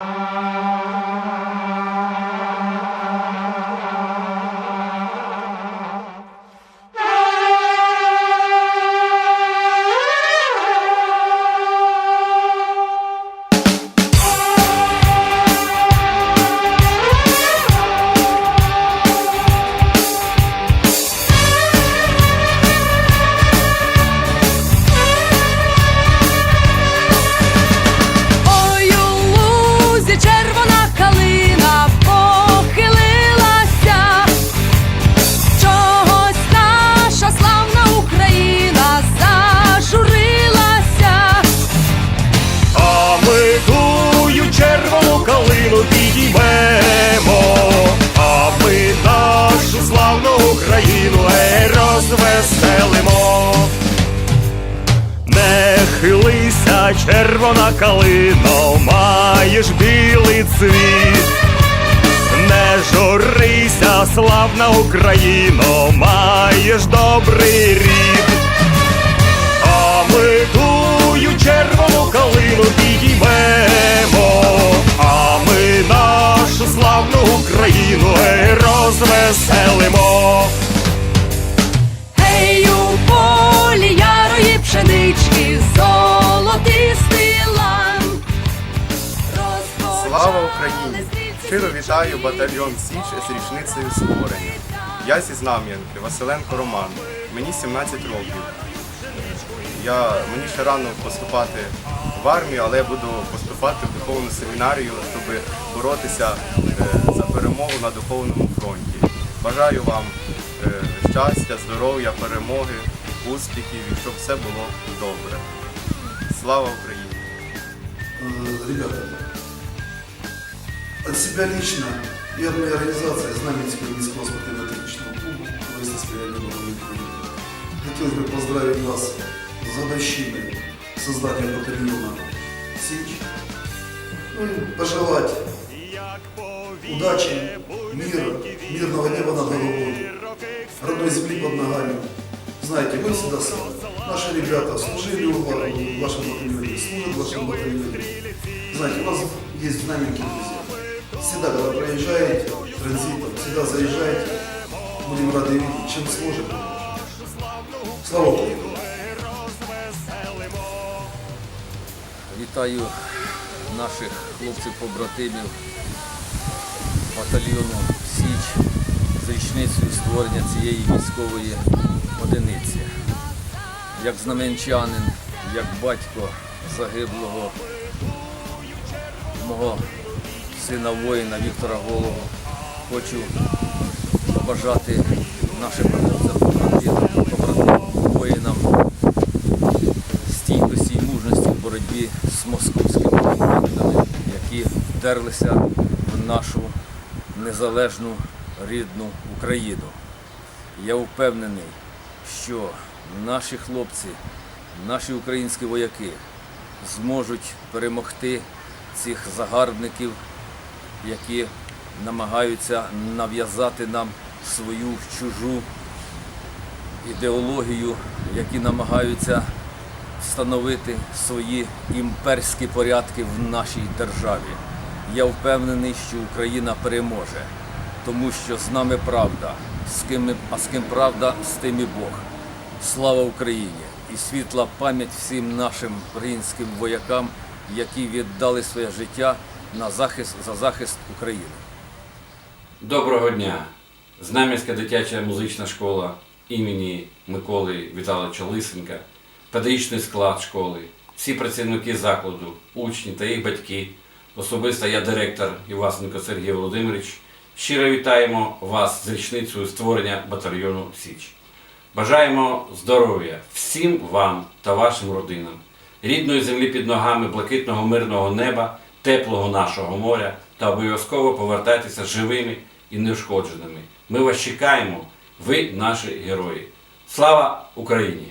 Ah. Червона калино, маєш білий цвіт. Не журися, славна Україно, маєш добрий рід. А ми тую червону калину підіймемо, Україні! Щиро вітаю батальйон Січ з річницею створення. Я зі Знам'янки, Василенко Роман. Мені 17 років. Я, мені ще рано поступати в армію, але я буду поступати в духовну семінарію, щоб боротися е, за перемогу на духовному фронті. Бажаю вам е, щастя, здоров'я, перемоги, успіхів і щоб все було добре. Слава Україні! Э, Ребята, от себя лично и от моей организации Знаменского Минского спортивно-технического клуба Сприятельного Украины хотелось бы поздравить вас с годовщиной создания батальона «Сич». Ну и пожелать удачи, мира, мирного неба над головой, родной земли под ногами. Знаете, мы всегда с вами. Наши ребята служили у ва- в вашем батальоне, служат в вашем батальоне. Знаете, у нас есть знаменькие друзья. Всегда, когда проезжаете транзитом, всегда заезжайте. Будем рады видеть, чем сможем. Слава Украине! Вітаю наших хлопців-побратимів батальйону Січ з річницею створення цієї військової одиниці. Як знаменчанин, як батько загиблого мого сина воїна Віктора Голого, хочу побажати нашим побратимам, воїнам стійкості і мужності в боротьбі з московськими окупантами, які вдерлися в нашу незалежну рідну Україну. Я впевнений, що наші хлопці, наші українські вояки зможуть перемогти цих загарбників, які намагаються нав'язати нам свою чужу ідеологію, які намагаються встановити свої імперські порядки в нашій державі. Я впевнений, що Україна переможе, тому що з нами правда, з ким а з ким правда, з тим і Бог. Слава Україні! І світла пам'ять всім нашим українським воякам, які віддали своє життя на захист за захист України. Доброго дня! Знам'янська дитяча музична школа імені Миколи Віталовича Лисенка, педагогічний склад школи, всі працівники закладу, учні та їх батьки, особисто я директор Івасенко Сергій Володимирович, щиро вітаємо вас з річницею створення батальйону Січ. Бажаємо здоров'я всім вам та вашим родинам, рідної землі під ногами, блакитного мирного неба, теплого нашого моря та обов'язково повертайтеся живими і неушкодженими. Ми вас чекаємо, ви наші герої. Слава Україні!